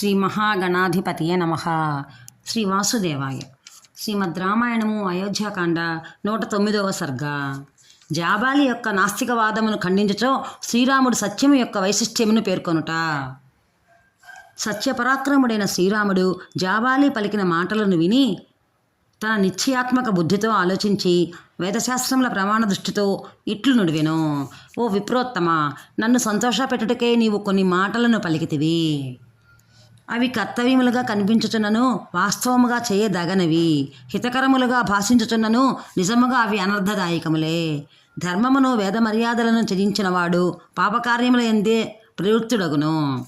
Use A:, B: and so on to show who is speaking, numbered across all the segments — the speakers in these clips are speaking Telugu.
A: శ్రీ మహాగణాధిపతియే నమ. శ్రీ వాసుదేవాయ. శ్రీమద్ రామాయణము అయోధ్యాకాండ నూట తొమ్మిదవ సర్గ. జాబాలి యొక్క నాస్తికవాదమును ఖండించటం శ్రీరాముడు సత్యము యొక్క వైశిష్ట్యమును పేర్కొనుట. సత్యపరాక్రముడైన శ్రీరాముడు జాబాలి పలికిన మాటలను విని తన నిశ్చయాత్మక బుద్ధితో ఆలోచించి వేదశాస్త్రముల ప్రమాణ దృష్టితో ఇట్లు నుడివెను. ఓ విప్రోత్తమ నన్ను సంతోషపెట్టుటకే నీవు కొన్ని మాటలను పలికితివి. అవి కర్తవ్యములుగా కనిపించుచున్నను వాస్తవముగా చేయదగనవి. హితకరములుగా భాషించుచున్నను నిజముగా అవి అనర్థదాయకములే. ధర్మమును వేద మర్యాదలను త్యజించినవాడు పాపకార్యముల ఎందే ప్రవృత్తుడగును.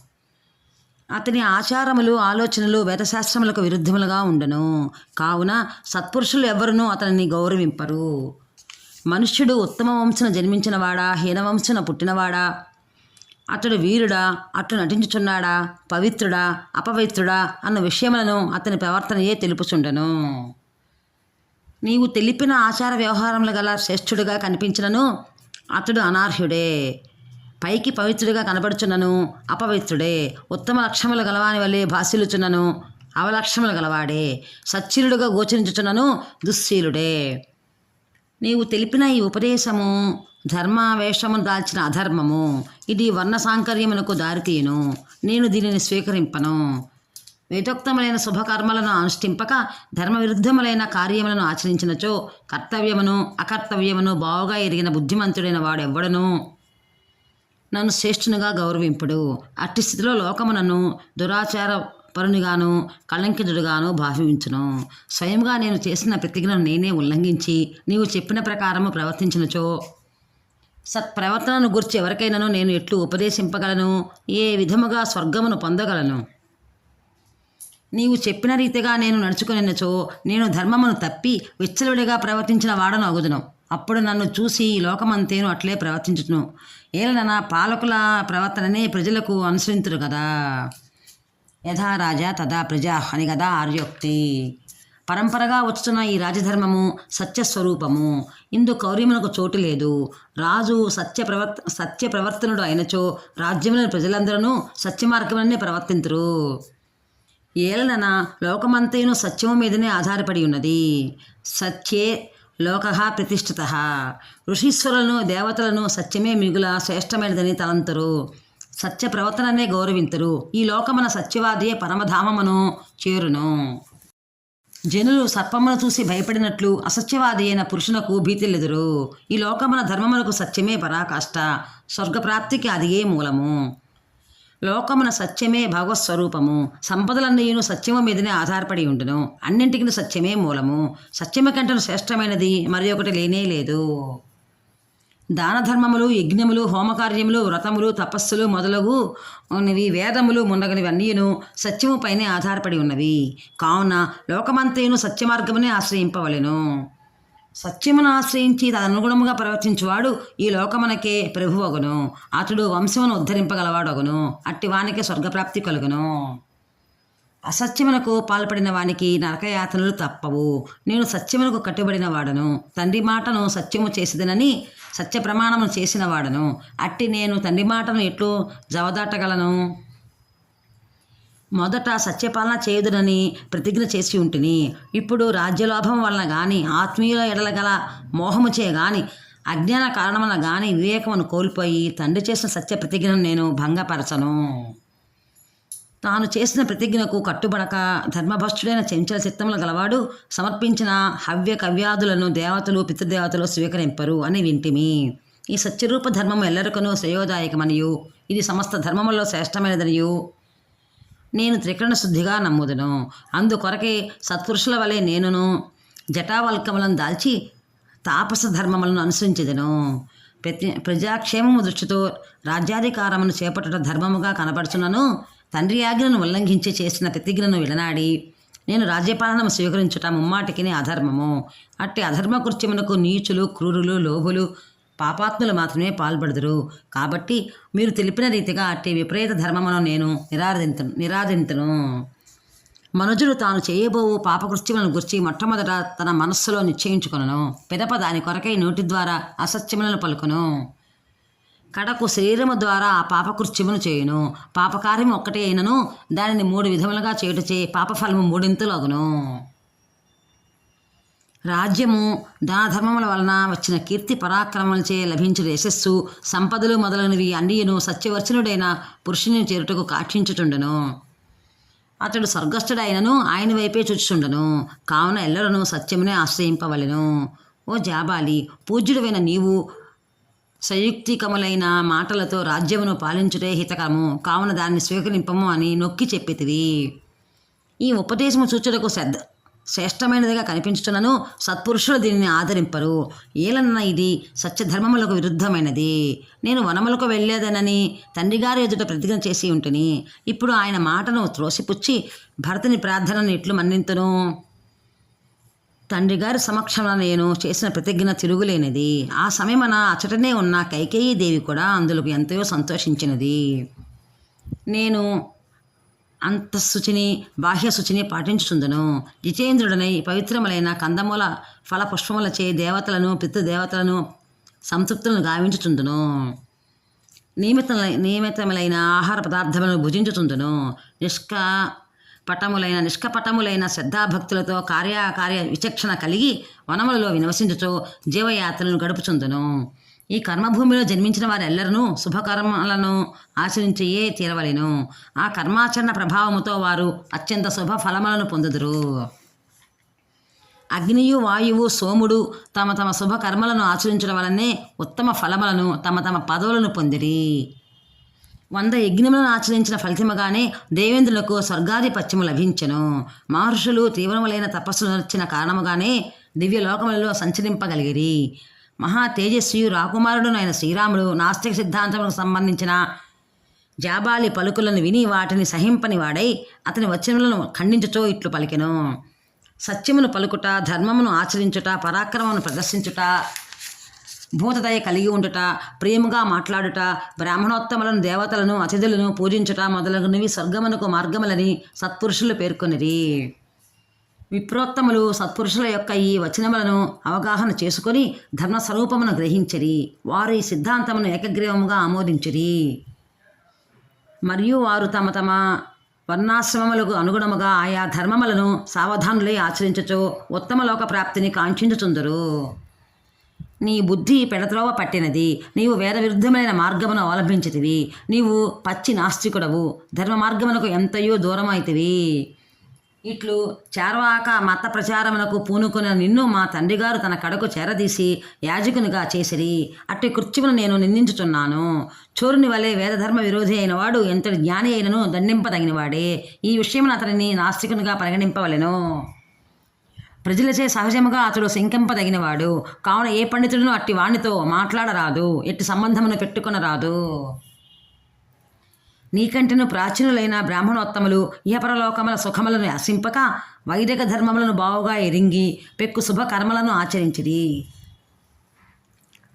A: అతని ఆచారములు ఆలోచనలు వేదశాస్త్రములకు విరుద్ధములుగా ఉండను. కావున సత్పురుషులు ఎవరునూ అతనిని గౌరవింపరు. మనుష్యుడు ఉత్తమ వంశన జన్మించినవాడా హీనవంశన పుట్టినవాడా? అతడు వీరుడా అట్లు నటించుచున్నాడా పవిత్రుడా అపవిత్రుడా అన్న విషయములను అతని ప్రవర్తనయే తెలుపుచుండను. నీవు తెలిపిన ఆచార వ్యవహారములు గల శ్రేష్ఠుడిగా కనిపించినను అతడు అనార్హుడే. పైకి పవిత్రుడిగా కనబడుచున్నను అపవిత్రుడే. ఉత్తమ లక్ష్యములు గలవాని వల్లే భాషిల్లుచున్నను అవలక్ష్యములు గలవాడే. సచ్చీలుడుగా గోచరించుచున్నను దుశ్శీలుడే. నీవు తెలిపిన ఈ ఉపదేశము ధర్మావేశము దాల్చిన అధర్మము. ఇది వర్ణ సాంకర్యమునకు దారితీయును. నేను దీనిని స్వీకరింపను. వేదోక్తములైన శుభకర్మలను అనుష్ఠింపక ధర్మ విరుద్ధములైన కార్యములను ఆచరించినచో కర్తవ్యమును అకర్తవ్యమును బావుగా ఎరిగిన బుద్ధిమంతుడైన వాడెవ్వడను? నన్ను శ్రేష్ఠునిగా గౌరవింపుడు. అట్టి స్థితిలో లోకము నన్ను దురాచార పరునిగాను కళంకితుడుగాను భావించును. స్వయంగా నేను చేసిన ప్రతిజ్ఞను నేనే ఉల్లంఘించి నీవు చెప్పిన ప్రకారము ప్రవర్తించినచో సత్ప్రవర్తనను గురించి ఎవరికైనాను నేను ఎట్లు ఉపదేశింపగలను? ఏ విధముగా స్వర్గమును పొందగలను? నీవు చెప్పిన రీతిగా నేను నడుచుకునినచో నేను ధర్మమును తప్పి విచ్చలవిడిగా ప్రవర్తించిన వాడను అగుదును. అప్పుడు నన్ను చూసి ఈ లోకమంతేను అట్లే ప్రవర్తించును ఏలన పాలకుల ప్రవర్తననే ప్రజలకు అనుసరింతురు కదా యథా రాజా తదా ప్రజా అని కదా ఆర్యోక్తి. పరంపరగా వచ్చుతున్న ఈ రాజధర్మము సత్యస్వరూపము. ఇందు కౌర్యమునకు చోటు లేదు. రాజు సత్య ప్రవర్త సత్య ప్రవర్తనుడు అయినచో రాజ్యములను ప్రజలందరూ సత్య మార్గములనే ప్రవర్తింతురు. ఏలన లోకమంతయును సత్యము మీదనే ఆధారపడి ఉన్నది. సత్యే లోక ప్రతిష్ఠిత. ఋషీశ్వరులను దేవతలను సత్యమే మిగుల శ్రేష్టమైనదని తలంతరు. సత్య ప్రవర్తననే గౌరవింతరు. ఈ లోకమన సత్యవాదియే పరమధామమును చేరును. జనులు సర్పమును చూసి భయపడినట్లు అసత్యవాది అయిన పురుషునకు భీతిల్లెదురు ఈ లోకమున ధర్మమునకు సత్యమే పరాకాష్ట. స్వర్గప్రాప్తికి అదియే మూలము? లోకమున సత్యమే భగవత్స్వరూపము. సంపదలన్నయ్యను సత్యము మీదనే ఆధారపడి ఉండును. అన్నింటికి సత్యమే మూలము. సత్యము కంటను శ్రేష్టమైనది మరి ఒకటి లేనే లేదు. దానధర్మములు యజ్ఞములు హోమకార్యములు వ్రతములు తపస్సులు మొదలగు ఉన్నవి. వేదములు మున్నగనివన్నీయును సత్యము పైనే ఆధారపడి ఉన్నవి. కావున లోకమంతయును సత్యమార్గమునే ఆశ్రయింపవలెను. సత్యమును ఆశ్రయించి తదనుగుణముగా ప్రవర్తించువాడు ఈ లోకమునకే ప్రభువగును. అతడు వంశమును ఉద్ధరింపగలవాడగును. అట్టి వానికి స్వర్గప్రాప్తి కలుగును. అసత్యమునకు పాల్పడిన వానికి నరకయాతనలు తప్పవు. నేను సత్యమునకు కట్టుబడిన వాడను తండ్రి మాటను సత్యము చేసిదనని సత్య ప్రమాణము చేసిన వాడను. అట్టి నేను తండ్రి మాటను ఎట్లు జవదాటగలను? మొదట సత్యపాలన చేయదునని ప్రతిజ్ఞ చేసి ఉంటిని. ఇప్పుడు రాజ్యలోభం వలన గాని ఆత్మీయుల ఎడల గల మోహము చే గాని అజ్ఞాన కారణమున గాని వివేకమును కోల్పోయి తండ్రి చేసిన సత్య ప్రతిజ్ఞను నేను భంగపరచను. తాను చేసిన ప్రతిజ్ఞకు కట్టుబడక ధర్మభ్రష్టుడైన చెంచల చిత్తములు గలవాడు సమర్పించిన హవ్య కవ్యాదులను దేవతలు పితృదేవతలు స్వీకరింపరు అని వింటిమి. ఈ సత్యరూప ధర్మము ఎల్లరికను శ్రేయోదాయకమనియు. ఇది సమస్త ధర్మములో శ్రేష్టమైనదనియు. నేను త్రికరణ శుద్ధిగా నమ్ముదును. అందుకొరకే సత్పురుషుల వలె నేనును జటావల్కములను దాల్చి తాపస ధర్మములను అనుసరించదను. ప్రతి ప్రజాక్షేమము దృష్టితో రాజ్యాధికారమును చేపట్టడం ధర్మముగా కనపడుచున్నను తండ్రి ఆజ్ఞను ఉల్లంఘించి చేసిన ప్రతిజ్ఞను విడనాడి నేను రాజ్యపాలనము స్వీకరించుట ముమ్మాటికిని అధర్మము. అట్టి అధర్మ కృత్యమునకు నీచులు క్రూరులు లోభులు పాపాత్ములు మాత్రమే పాల్పడుదురు. కాబట్టి మీరు తెలిపిన రీతిగా అట్టి విపరీత ధర్మమును నేను నిరాధింతను నిరాధింతును మనుజుడు తాను చేయబోవు పాపకృత్యములను గుర్చి మొట్టమొదట తన మనస్సులో నిశ్చయించుకును పిదప దాని కొరకై నోటి ద్వారా అసత్యములను పలుకును. కడకు శరీరము ద్వారా ఆ పాపకృత్యమును చేయును. పాపకార్యం ఒక్కటే అయినను దానిని మూడు విధములుగా చేయుటచే పాపఫలము మూడింతలు అగును. రాజ్యము దానధర్మముల వలన వచ్చిన కీర్తి పరాక్రమములచే లభించిన యశస్సు సంపదలు మొదలైనవి అన్నియును సత్యవర్చనుడైన పురుషుని చేరుటకు కాక్షించుచుండెను. అతడు స్వర్గస్థుడైనను ఆయన వైపే చూచుచుండెను. కావున ఎల్లరను సత్యమునే ఆశ్రయింపవలెను. ఓ జాబాలి పూజ్యుడువైన నీవు సయుక్తికములైన మాటలతో రాజ్యమును పాలించుటే హితకరము. కావున దాన్ని స్వీకరింపము అని నొక్కి చెప్పితివి. ఈ ఉపదేశము సూచనకు శ్రద్ధ శ్రేష్టమైనదిగా కనిపించుతున్నను సత్పురుషులు దీనిని ఆదరింపరు. ఏలన్న ఇది సత్యధర్మములకు విరుద్ధమైనది. నేను వనములకు వెళ్ళేదనని తండ్రిగారి ఎదుట ప్రతిజ్ఞ చేసి ఉంటుని. ఇప్పుడు ఆయన మాటను త్రోసిపుచ్చి భరతుని ప్రార్థనను ఎట్లు మన్నింతును. తండ్రి గారి సమక్షంలో నేను చేసిన ప్రతిజ్ఞ తిరుగులేనిది. ఆ సమయమన అచటనే ఉన్న కైకేయీ దేవి కూడా అందులో ఎంతో సంతోషించినది. నేను అంతఃశుచిని బాహ్య శుచిని పాటించుచుందును. జితేంద్రుడనై పవిత్రములైన కందమూల ఫల పుష్పములచే దేవతలను పితృదేవతలను సంతృప్తులను గావించుచుందును. నియమిత నియమితములైన ఆహార పదార్థములను భుజించుచుందును. నిష్క పటములైన నిష్కపటములైన శ్రద్ధాభక్తులతో కార్యకార్య విచక్షణ కలిగి వనములలో వినవసించుచు జీవయాత్రలను గడుపుచుందును. ఈ కర్మభూమిలో జన్మించిన వారెల్లరూ శుభకర్మలను ఆచరించయే తీరవలెను. ఆ కర్మాచరణ ప్రభావముతో వారు అత్యంత శుభ ఫలములను పొందుదురు. అగ్నియు వాయువు సోముడు తమ తమ శుభకర్మలను ఆచరించడం వలనే ఉత్తమ ఫలములను తమ తమ పదవులను పొందిరి. వంద యజ్ఞములను ఆచరించిన ఫలితముగానే దేవేంద్రులకు స్వర్గాధిపత్యము లభించెను. మహర్షులు తీవ్రములైన తపస్సులు నర్చిన కారణముగానే దివ్యలోకములలో సంచరింపగలిగిరి. మహా తేజస్వియు రాకుమారుడునైన శ్రీరాముడు నాస్తిక సిద్ధాంతములకు సంబంధించిన జాబాలి పలుకులను విని వాటిని సహింపని వాడై అతని వచనములను ఖండించుటో ఇట్లు పలికెను. సత్యమును పలుకుట ధర్మమును ఆచరించుట పరాక్రమమును ప్రదర్శించుట భూతదయ కలిగి ఉండుట ప్రేమగా మాట్లాడుట బ్రాహ్మణోత్తములను దేవతలను అతిథులను పూజించుట మొదలగునవి స్వర్గమునకు మార్గములని సత్పురుషులు పేర్కొనిరి. విప్రోత్తములు సత్పురుషుల యొక్క ఈ వచనములను అవగాహన చేసుకొని ధర్మస్వరూపమును గ్రహించరి. వారు ఈ సిద్ధాంతమును ఏకగ్రీవముగా ఆమోదించిరి. మరియు వారు తమ తమ వర్ణాశ్రమములకు అనుగుణముగా ఆయా ధర్మములను సావధానులై ఆచరించచో ఉత్తమ లోక ప్రాప్తిని కాంక్షించుచుందరు. నీ బుద్ధి పెడత్రోవ పట్టినది. నీవు వేదవిరుద్ధమైన మార్గమును అవలంబించితివి. నీవు పచ్చి నాస్తికుడవు. ధర్మ మార్గమునకు ఎంతయో దూరమైతివి. ఇట్లు చార్వాక మత ప్రచారమునకు పూనుకున్న నిన్ను మా తండ్రిగారు తన కడకు చేరదీసి యాజకునిగా చేసిరి. అట్టి కృత్యమును నేను నిందించుచున్నాను. చోరుని వలె వేదధర్మ విరోధి అయిన వాడు ఎంతటి జ్ఞాని అయినను దండింపదగినవాడే. ఈ విషయమును అతనిని నాస్తికునిగా పరిగణింపవలెను. ప్రజలచే సహజముగా అతడు శంకింపదగినవాడు. కావున ఏ పండితుడును అట్టి వాణితో మాట్లాడరాదు. ఎట్టి సంబంధమును పెట్టుకొనరాదు. నీకంటెను ప్రాచీనులైన బ్రాహ్మణోత్తములు ఇహపరలోకముల సుఖములను అసింపక వైదిక ధర్మములను బావుగా ఎరింగి పెక్కు శుభకర్మలను ఆచరించిరి.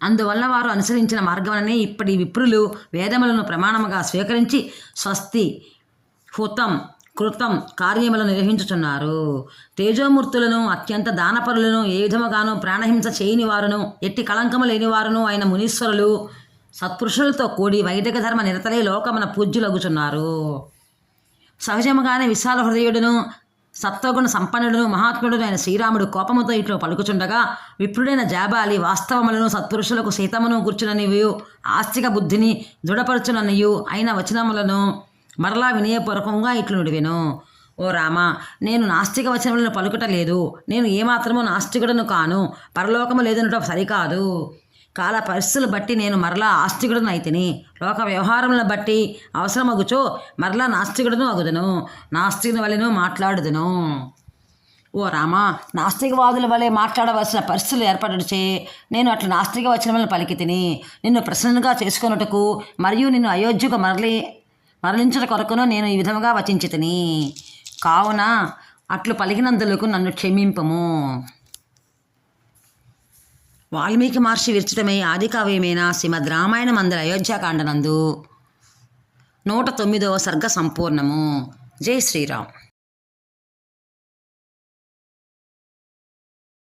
A: అందువల్ల వారు అనుసరించిన మార్గములనే ఇప్పటి విప్రులు వేదములను ప్రమాణముగా స్వీకరించి స్వస్తి హుతం కృతం కార్యములను నిర్వహించుచున్నారు. తేజోమూర్తులను అత్యంత దానపరులను ఏ విధముగాను ప్రాణహింస చేయని వారును ఎట్టి కళంకము లేని వారును ఆయన మునీశ్వరులు సత్పురుషులతో కూడి వైదిక ధర్మ నిరతలే లోకమున పూజ్యులగుచున్నారు. సహజముగానే విశాల హృదయుడును సత్వగుణ సంపన్నుడును మహాత్ముడును అయిన శ్రీరాముడు కోపముతో ఇట్లో పలుకుచుండగా విప్రుడైన జాబాలి వాస్తవములను సత్పురుషులకు సీతమును కూర్చుననియు ఆస్తిక బుద్ధిని దృఢపరచుననియు అయిన వచనములను మరలా వినయపూర్వకంగా ఇట్లు నుడివెను. ఓ రామ నేను నాస్తిక వచనములను పలుకటలేదు. నేను ఏమాత్రమో నాస్తికుడను కాను. పరలోకము లేదనటం సరికాదు. కాల పరిస్థితులు బట్టి నేను మరలా ఆస్తికుడను అయితిని. లోక వ్యవహారములను బట్టి అవసరమగుచో మరలా నాస్తికుడను అగుదును. నాస్తికుని వలెను మాట్లాడుదును. ఓ రామా నాస్తికవాదుల వలె మాట్లాడవలసిన పరిస్థితులు ఏర్పడచే నేను అట్లా నాస్తిక వచనములను పలికి తిని నిన్ను ప్రసన్నగా చేసుకొనుటకు మరియు నిన్ను అయోధ్యకు మరలి మరణించిన కొరకును నేను ఈ విధముగా వచించితిని. కావున అట్లు పలికినందులకు నన్ను క్షమింపము. వాల్మీకి మహర్షి విరచితమై ఆది కావ్యమైన శ్రీమద్ రామాయణ మందిర అయోధ్యాకాండనందు. నూట తొమ్మిదవ సర్గ సంపూర్ణము జై శ్రీరామ్.